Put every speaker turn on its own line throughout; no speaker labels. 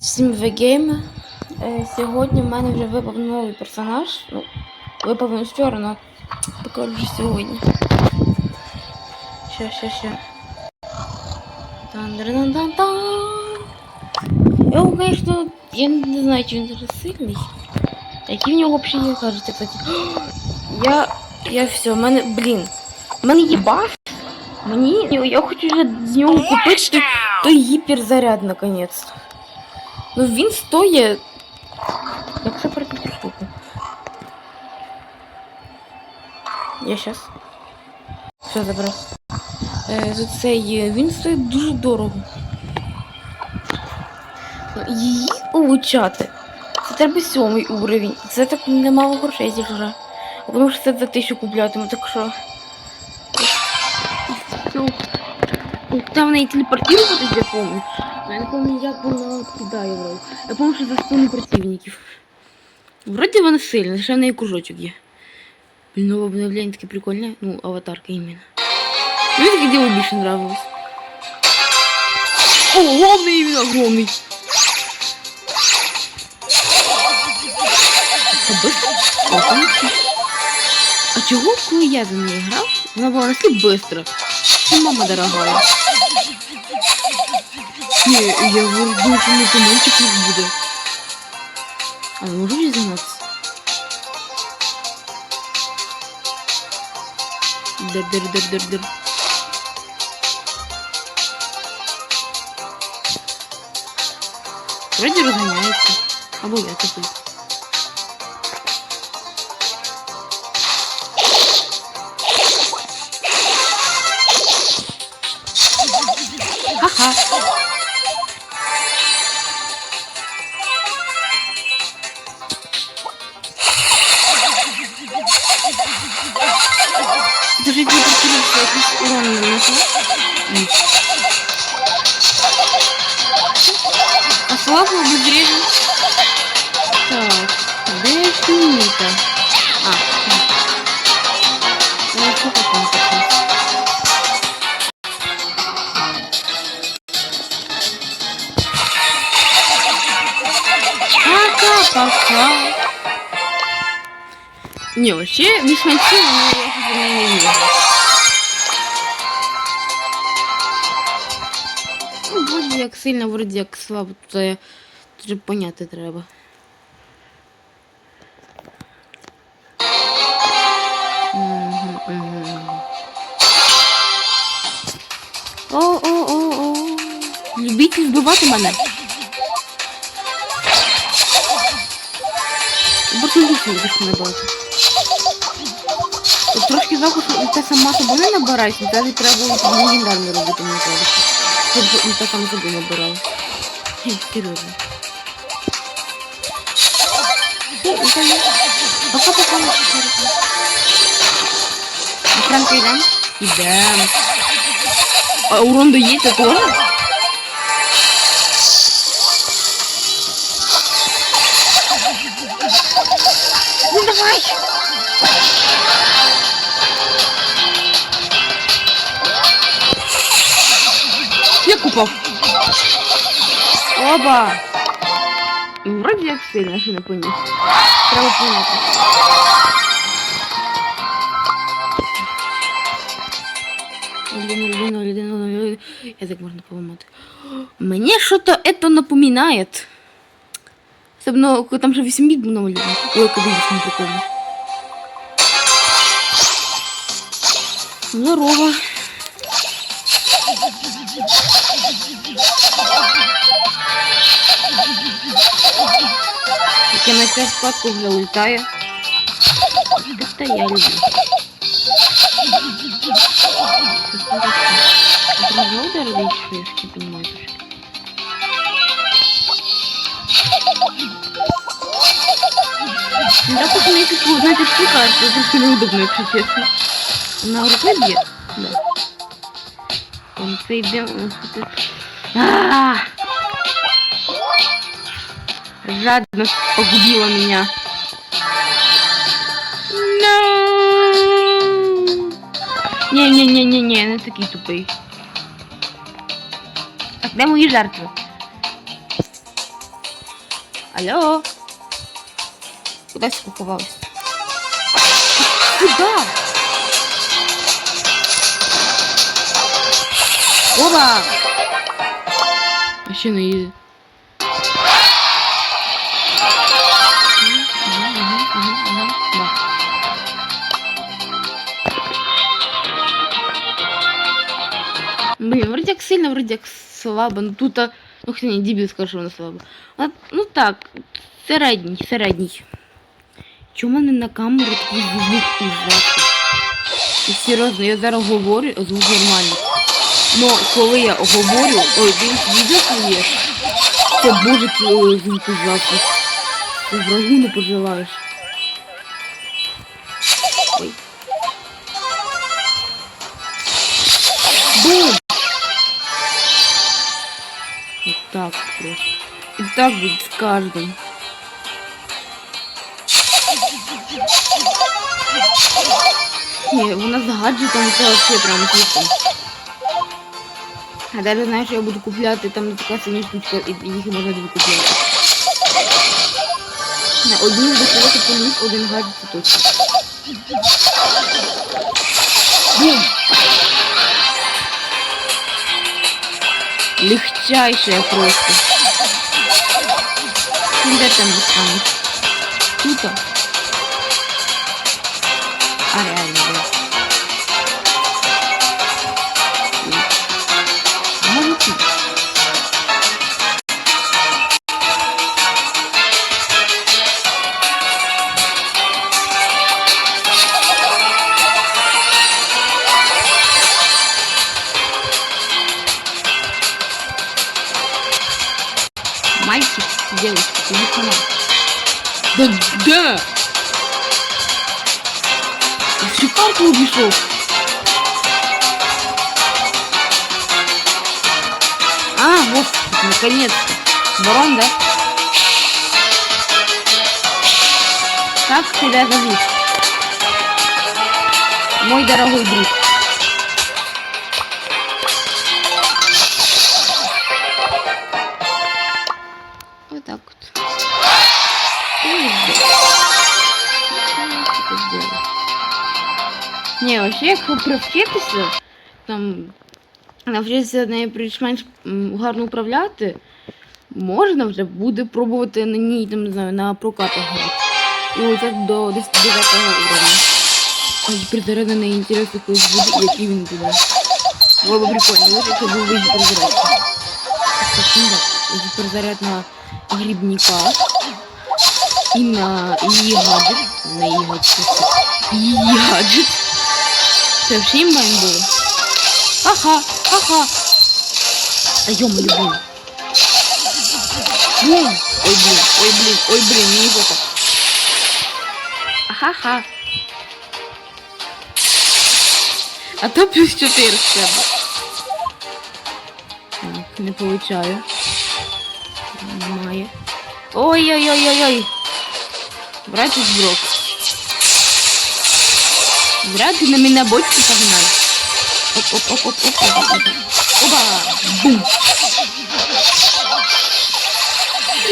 Всім вегейм. Сьогодні в мене вже випав новий персонаж. Ну, випав він вчора, але покажу вже сьогодні. Тан тан тан Його, конечно, я не знаю, чи він дуже сильний. Які в нього взагалі є, кажете, кстати. Я. Я все, в мене. Блін. Мене є. Мені. Я хочу вже з нього купити той, гіперзаряд наконець-то. Ну він стоїть. Як пройти штуку? Я щас. Все забрав. Е, за цей е, він стоїть дуже дорого. Її улучшати. Це треба сьомий уровень. Це так немало грошей зігра. А тому що це за тисячу куплятиму, так що. Там неї телепортуватись, я помню. Я не помню, як вона кидає вроде. Я помню, що за спину противників. Вроді вона сильна, ще в неї кружочок є. Блін, нове обновлення таке прикольне. Ну, аватарка іменно. Мені таке діло більше нравилось. О, огромний він огромний. А чого, коли я за нею грав, вона була настільки быстро? Мама дорогая. Не, я думаю, що не туманчик не буде. А я можу не займатися? Дер-дер-дер-дер-дер. Вроде розганяється. Або я тупий. Ха-ха. Не, вообще, Мишманчи, я уже не видела. Ну, вроді як сильно, вроді як слабо, це вже поняти треба. Мгм, мгм. О, о, о, о. Любіть вбивати мене. Не більше не бачу. Трошки захисту та сама собою набирається, навіть треба було легендарно робити, мені кажеться. Щоб та сама собою набирала. Серйозно. Все, і це є. Пока-пока. Франко йдем? Ідем. А урон дається теж? Оба! І вроді як сильно, що не поніс. Треба поняти. Людина, людина, людина, людина. Язик можна поламати. Мені що-то это напоминает. Особенно, коли там же 8 біт було людина. Ой, куди їх не прикольно. Здорово. Як я на цю спадку вже улітаю. Це я люблю. Дорогий шишки, понимаешь? Да, тут мне как бы, знаете, спикается, это просто неудобно, если честно. На руке бьет? Да. Он идем... Жадность погубила меня. No! Не-не-не-не-не, не такий тупий. Так, де мої жертви? Алло? Кудись поховалась? Куда? Опа! Вообще не сильно, вроде как слабо. Ну тут, ну хотя не дебіл скажу, що вона слабо. А, ну так, середній, середній. Чому в мене на камеру такий звук? І серйозно, я зараз говорю, а звук нормальний. Но коли я говорю, ой, дивись, відео своє, це боже, який звук ужасний. Ти врагу не пожелаєш. Ой. Бум! Вот так просто. И так будет с каждым. Не, у нас гаджетом це вообще прям типа. А даже знаєш, я буду купляти там така синя штучка, і їх можна дві купляти. На одні заховати поліс, один гаджет точно. Легчайшая просто. Где там останусь? Тут? А реально, да. Да да! В шикарку убежал. А, вот, наконец-то. Барон, да? Как тебя зовут? Мой дорогой друг. Якщо привчитися, там навчитися нею більш-менш гарно управляти, можна вже буде пробувати на ній, там, не знаю, на прокатах. І оце до 10 уровня. Ой, перезарядений інтерес якийсь буде, який він буде. Було б прикольно, лучше, якщо був вихід перезарядки. Гіперзаряд на грибника і на її гаджет. На її гаджет. Її гаджет. Це вже імбайн було. Ха-ха, ха-ха. Та йому блін. Бум! Ой, блін, ой, блін, ой, блін, не його так. Ха-ха. А то плюс 4 з тебе. Так, не получаю. Немає. Ой-ой-ой-ой-ой. Братик Брок. Зря на меня бочку погнал. Оп-оп-оп-оп-оп. Опа! Бум!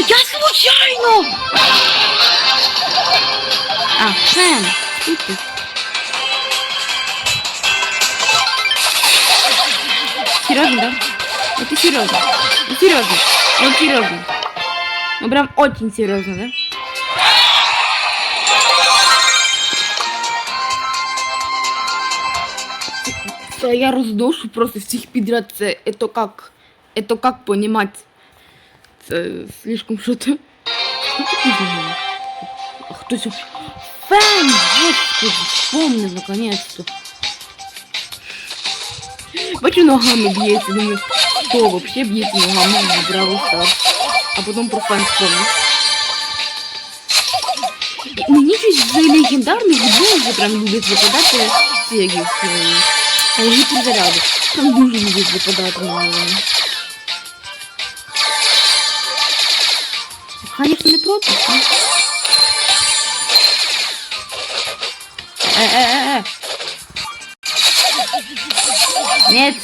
Я случайно! А, тут ты. Серьезно, да? Это серьезно. Ну серьезно. Ну серьезно. Ну прям очень серьезно, да? Це я розношу просто всіх підряд. Це это как? Это как понимать? Це слишком що-то. Що таке знаю? А хтось вообще... Фэн! Господи, вспомнил наконец-то. Бачу ногами б'ється, думаю, хто вообще б'ється ногами в Браво Старс. А потім про фэн вспомнив. І Мені щось з легендарних героїв вже прям люблять випадати цих гіперзаряди. Там дуже люблять випадати на мене. Конечно, не проти. ну. Э-э-э. Нет.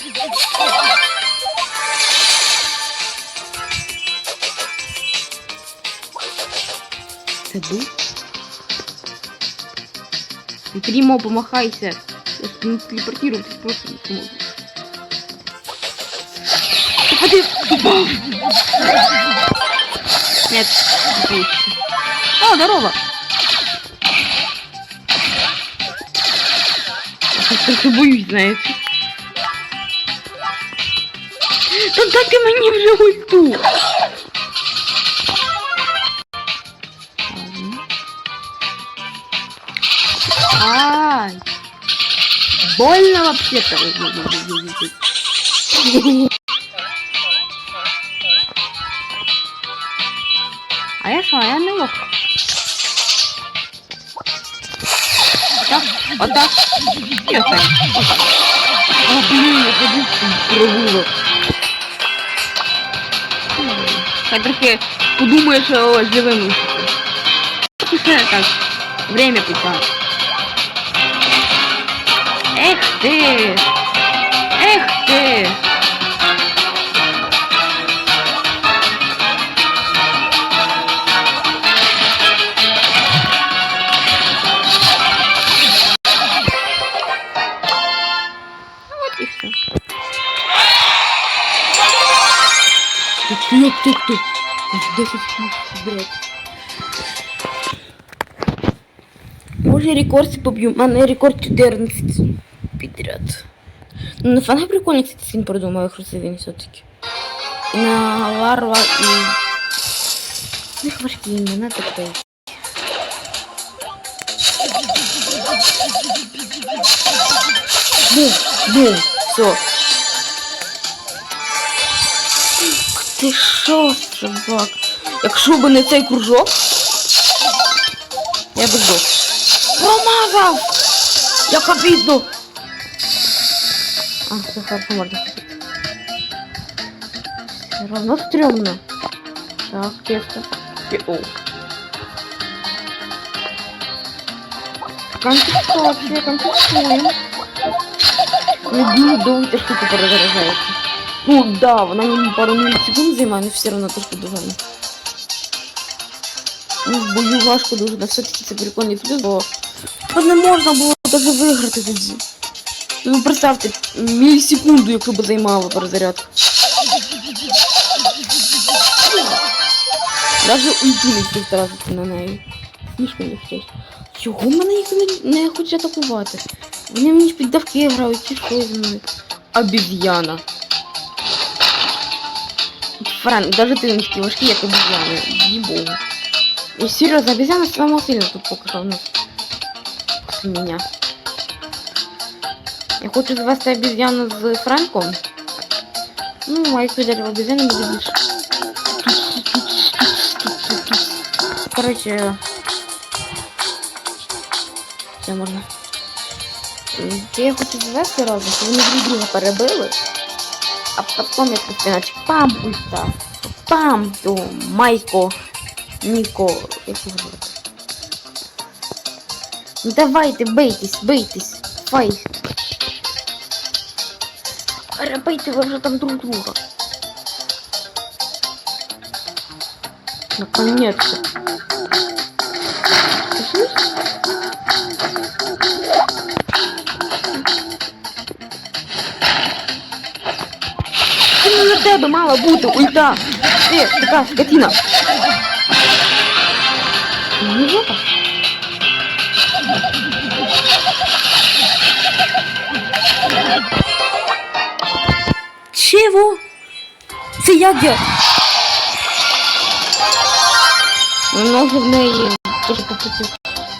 Це дух? Ты Прямо помахайся. Я ж не телепортироваться просто не смогу. Ты поди- Нет, не получится. О, здорово! Я только боюсь, знаете. Та дайте мені вже ульту. Больно вообще-то. А я що, я не лох. Отак, отак. І отак. Отак. А, блін, я ходив пробуло. Хай трохи подумає, що живим лишиться. Все так. Время пішло. Ех ти! Ех ти! Ну, і все. Як тут? 10. Може рекорд поб'ю. У мене рекорд 14 підряд. Ну, на фанга прикольний, кстати, скін придумав, як він все-таки. На ларва. У них важкі імена таке. Бум, бум, все. Ти що, собак? Якщо б не цей кружок, я б здох. Промазав! Як обідно! А, все хорошо, можна. Все равно стрёмно. Так, тесто. И- О. Конфискация, конфискуем. Не дуже довго ця штука перезаряджається. Ну да, вона мені пару мілісекунд займає, але все одно трошки довго. Ну, в бою важко дуже, але все-таки це прикольний плюс, бо бо не можна було навіть виграти тоді. Ну представте, мілісекунду, якщо б займала перезарядка. Даже уйти не встиг тратити на неї. Смішно не хотять. Чого мене їх не, не хочуть атакувати? Вони мені ж під давки грають, чи що з ними? Обезьяна. Фран, даже ти не такі важкі, як обезьяни. Їй-богу. И серьезно, обезьяна самая сильная тут пока у нас. Меня. Я хочу завести обезьяну з Франком. Ну, якщо дерево обезьяна буде більше. Короче. Все можна. Це я хочу завести разом, щоб вони друг друга перебили. А потім як спиначок пам ульта. Пам, то Майко. Ніко, як його звати? Ну давайте, бийтесь, бийтесь. Фай. Перебийте ви вже там друг друга. Наконец-то. Це на тебе мала бути ульта. Ти, така скотина. Не жопа. Це як я? Ноги в неї дуже попутів.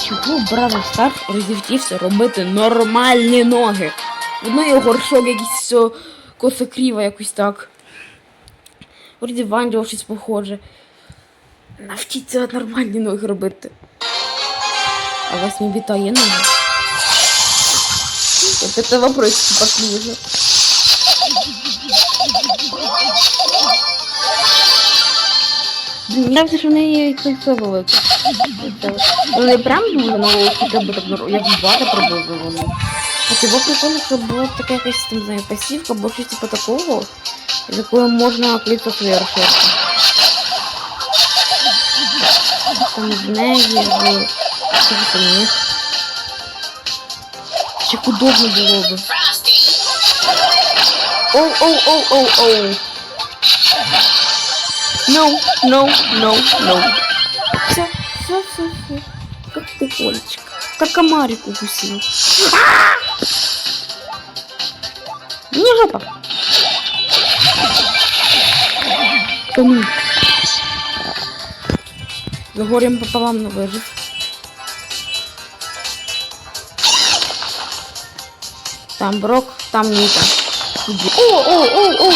Чого Бравл Старс розівтівся робити нормальні ноги? В одної горшок якийсь все косо-криво якось так. Вроді Вандіо щось похоже. Навчіться нормальні ноги робити. А вас не вітає ноги? Вот это вопросики пошли уже. Блін, нравится, що в неї кольцо велике. Вони прям дуже на волосі, як би так як бата приблизно воно. А цього прикольно, щоб була така якась там, знаю, пасівка або щось типу такого, з якою можна кліпати своє. Там з неї, цього там них. Ще удобно було би. Оу, оу, оу, оу, оу. No, no, no, no. Все, все, все, все. Как кукольчик. Как комарик укусил. Не жопа. Тому. За горем пополам не вижив. Там Брок, там Ніка. Іди. О, о, о, о,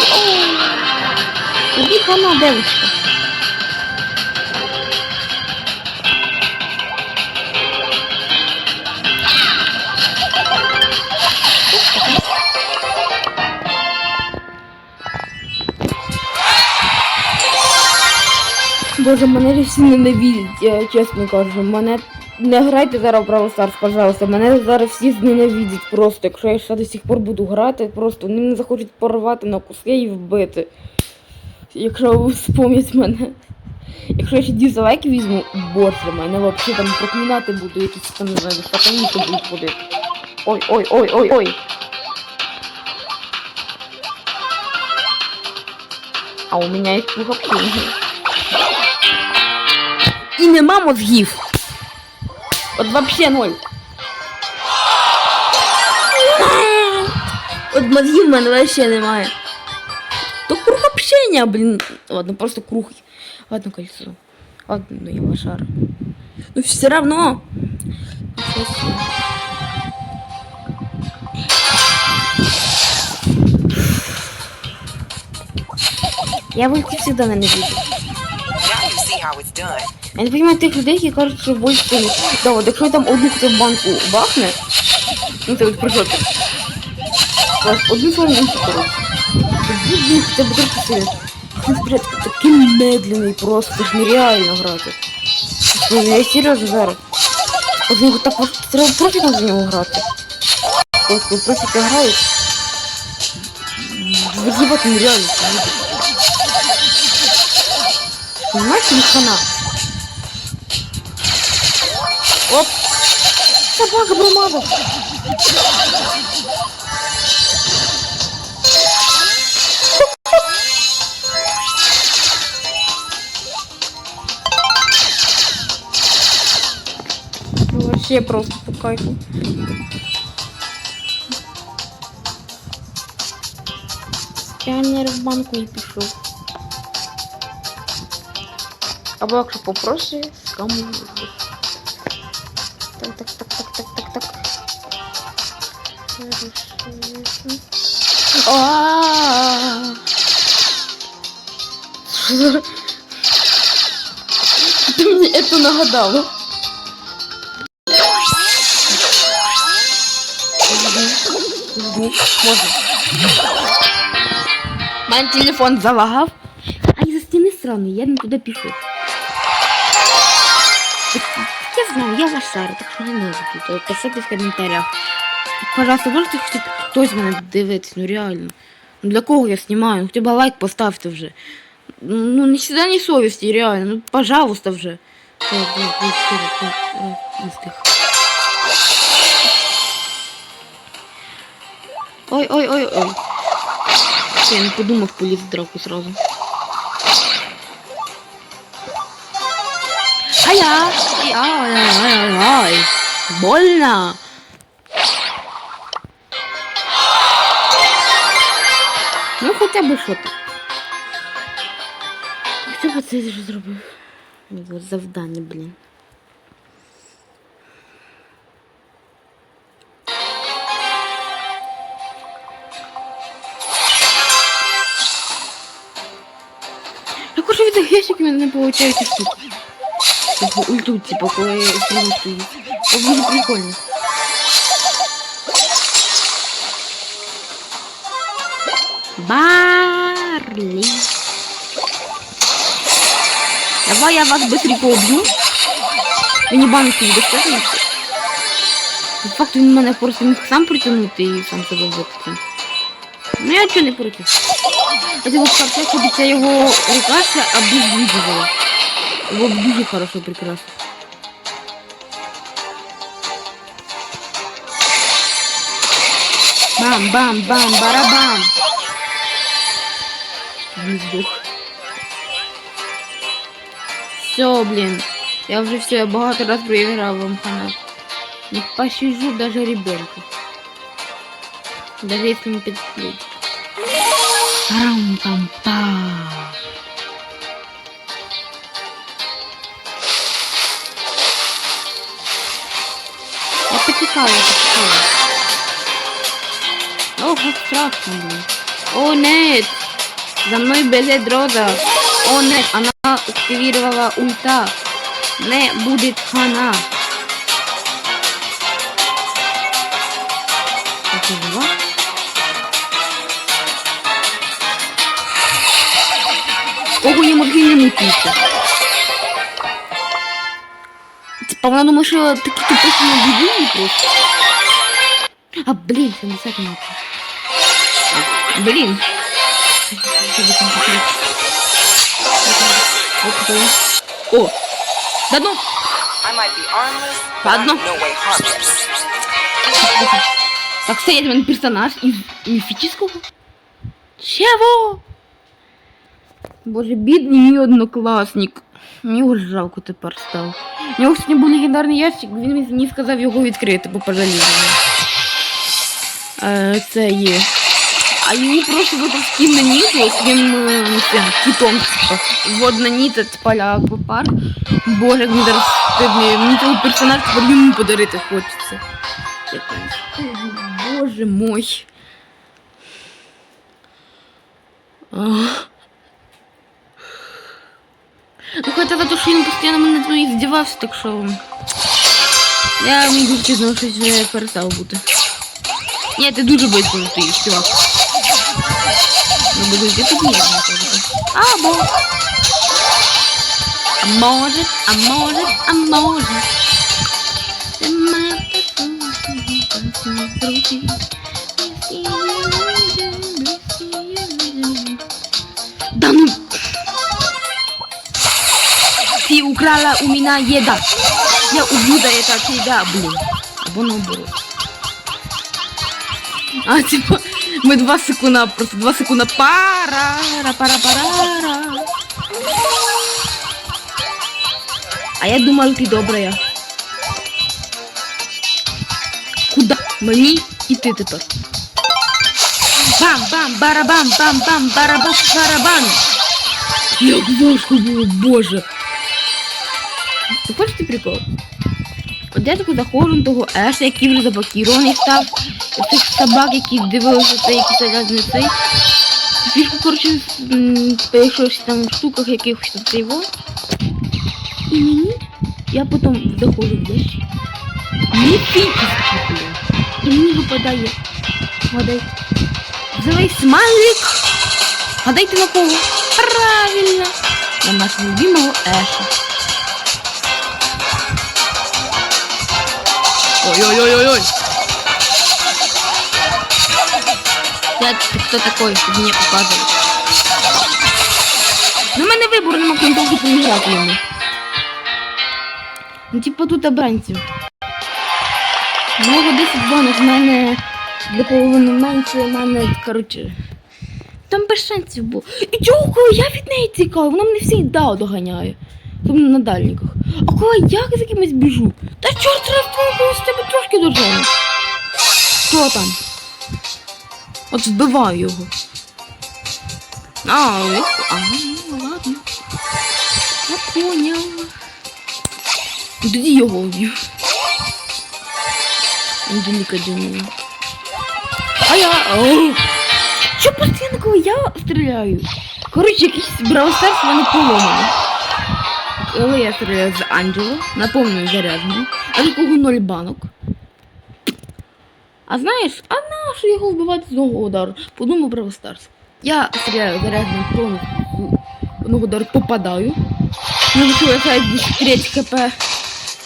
о! Іди вона, девочка. Боже, мене всі ненавидять, чесно кажу. Мене не грайте зараз в Brawl Stars, пожалуйста. Мене зараз всі зненавидять просто. Якщо я ще до сих пор буду грати, просто вони мене захочуть порвати на куски і вбити. Якщо вспомнять мене. Якщо я ще дізлайк візьму, боже, мене взагалі там проклинати буду, якісь там, не знаю, сатаніти будуть ходити. Ой, ой, ой, ой, ой. А у меня есть плохо І нема мозгів. От вообще ноль. От мозгів в мене вообще немає. Общения, блин. Ладно, просто круг. Ладно, кольцо. Ладно, ну я лошара. Но все равно. Я войти всегда
see how.
Я не розумію тих людей, які кажуть, що вольти. Да, от якщо там одну хто в банку бахне, ну це от прижоти. Одну банку, коротше. Тоді він хоча б трохи сильно. Він вперед такий медленний просто, це ж нереально грати. Ну, я серйозно зараз. От нього так важко, треба профіком за нього грати. От коли профіки грають, вигибати нереально. Понимаете, не хана. Оп! Собака бумага! Вообще просто по кайфу. Сканер в банку і пішов. Або якщо попроще, скаму. Так, так, так, так, так, так, так. Хорошо. А-а-а. Що за- Ти мені це нагадала. жди, можна. Мене телефон залагав. А із-за стіни сраної, я не туди пішов. Я знаю, я лошара, так що не надо тут. Пишите в коментарях. Пожалуйста, можете хоть хтось мене дивитись, ну реально. Ну для кого я знімаю? Ну хоча б лайк поставте вже. Ну не сюди, ні совісті, реально. Ну пожалуйста вже. Так, так, так, так, так, так, не Встиг. Ой, ой, ой, ой. Я не подумав поліз драку сразу. Ай-я! Ай-ай-ай-ай-ай! Больно! Ну хоча б що то. Хто б це зробив? Завдання, блін. Я хочу від мене не получають штуки. Типу ульту, типу, коли я стрілю стоїть. Це прикольно. Барлі. Давай я вас быстренько уб'ю. Мені банки відостатньо. По факту він мене просто сам притягнути і сам себе вбити. Ну я чого не проти. А це, щоб ця його рука. Було б дуже хорошо, прекрасно. Бам-бам-бам, барабам. Не сдох. Все, блин. Я уже все, я багато раз проиграл вам канал. Не пощажу даже ребенка. Даже если не пятилетний. Рам-пам-па. Я потекала, я потекала. О, как страшно, блин. О, нет! За мной бежит Роза. О, нет, она активировала ульта. Не будет хана. Это мозги не мутиться. Типа, вона думає, що такі тупості не будівлі просто. А, блін, 70 метрів. А, блін. О! Да ну!
I might be armless, but
Ладно.
I'm no way harmless.
Так стоять він персонаж із міфічного? Чего? Боже, бідний мій однокласник. Мені його жалко тепер стало. У нього сьогодні був легендарний ящик, він мені сказав його відкрити, бо пожалів. Е, це є. А йому просто випав скін на ніту, своїм кітом, типа, водна ніта, поля аквапарк. Боже, як мені зараз стидно. Мені цього персонажа тепер йому подарити хочеться. Боже мой. Ах. Ну хотя за то, що він постійно мене ну, здівався, так що. Я міг чесно щось вже перестав бути. Ні, ти дуже близько стоїш, чувак. Ну буду йти тут ні, Або. А може, а може, а може. Ти мене Ты украла у меня еда. Я убью за это тебя, блин. Або наоборот. А, типа, мы два секунда, просто два секунда пара, пара, пара. А я думала, ты добрая. Куда мені іти тепер? Бам-бам, барабам, бам-бам, барабам, барабан. Як важко боже. Ти хочеш ти прикол? От я таку заходжу на того Еша, який вже заблокірований став. Цих собак, які дивилися цей, які сидять на цей. Фішку, коротше, якихось там штуках якихось там цей во. І мені, я потім заходжу в ящик. Міфічний, блін. І мені випадає. Гадайте. Злий смайлик. Гадайте на кого? Правильно. На нашого любимого Еша. Ой-ой-ой-ой-ой. Я, ты кто такой, чтобы мне показывать? Ну, в мене вибору нема кому довго поіграти йому. Ну, типа тут обранців. У мене 10 банок, в мене для половини менше, в мене, коротше. Там без шансів було. І чого, коли я від неї тікаю, вона мене всіх дав доганяє. Там на дальниках. А коли я за кимось біжу, та чорт твою з тебе трошки дожену. Хто там? От вбиваю його. А, ну ладно. Я понял. Тоді його вб'ю. Анжеліка Джоні. А я. О! Що постійно, коли я стріляю? Коротше, якийсь браустарс в мене поломаний. Коли я стріляю з Анджело, наповнюю зарядженню, а такого ноль банок. А знаєш, а нащо його вбивати з одного удару? Подумав Браво Старс. Я стріляю зарядженням повністю з одного удару попадаю. Не лишилося 3 хп.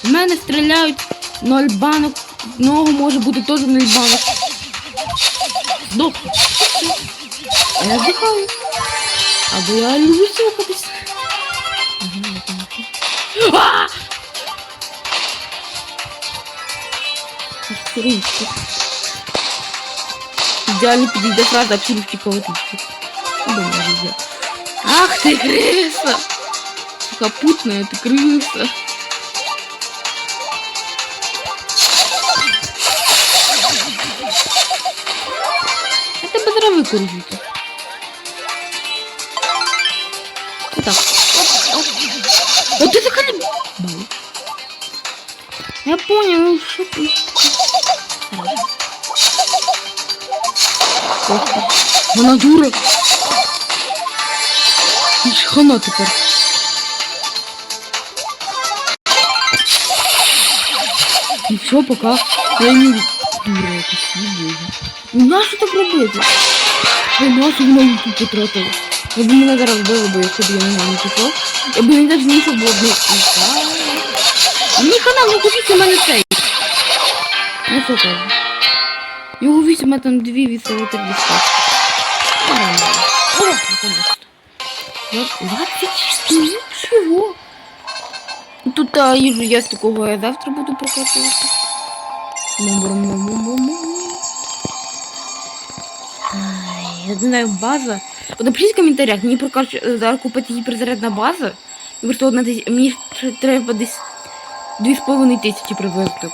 В мене стріляють 0 банок. Одного може бути теж 0 банок. Здохну. А я здихаю. Або я люблю слухатись. Ага, я помню. А! Ручки. Ідеально підійде фраза абсолютно колотички. Думаю, йде. Ах ти криса! Капутная ты крыса. Я тебе зараз викоржуйте. Отак. Я понял, ну що ти? Господи. Вона дура. І ж хана тепер. І все, пока. Я не дура якась, не боже. Ну нащо так робити? Я нашу вона тут потратила. Я б мене зараз вбили, бо якщо б я не знаю, не пішов. Я б не навіть не йшов, було б не Мені хана, ну купіть у. Ну що кажу. Його вісім, а там дві веселити безпечно. Нормально. О, наконец-то. 24? Чего? Тут а, їжу я з такого я завтра буду прокатувати. Я знаю, база. От напишіть в коментарях, мені прокачу зараз купити гіперзарядна база. І просто одна тисяч, мені треба десь дві з половиною тисячі приблизно.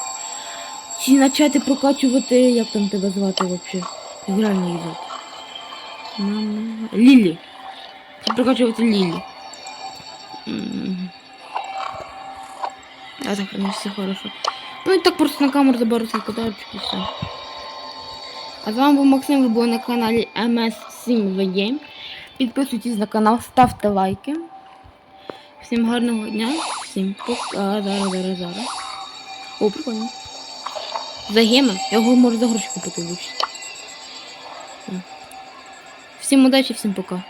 Чи почати прокачувати, як там тебе звати взагалі? Як реально? Мама. Лілі. Чи прокачувати Лілі. А так, ну все хорошо. Ну і так просто на камеру заберу свій кодарочок і все. А з вами був Максим, ви були на каналі MS7 The Game. Підписуйтесь на канал, ставте лайки. Всім гарного дня, всім пока. Зараз, зараз, зараз. О, прикольно. За. Я його можу за гроші купити лучше. Всім удачі, всім пока.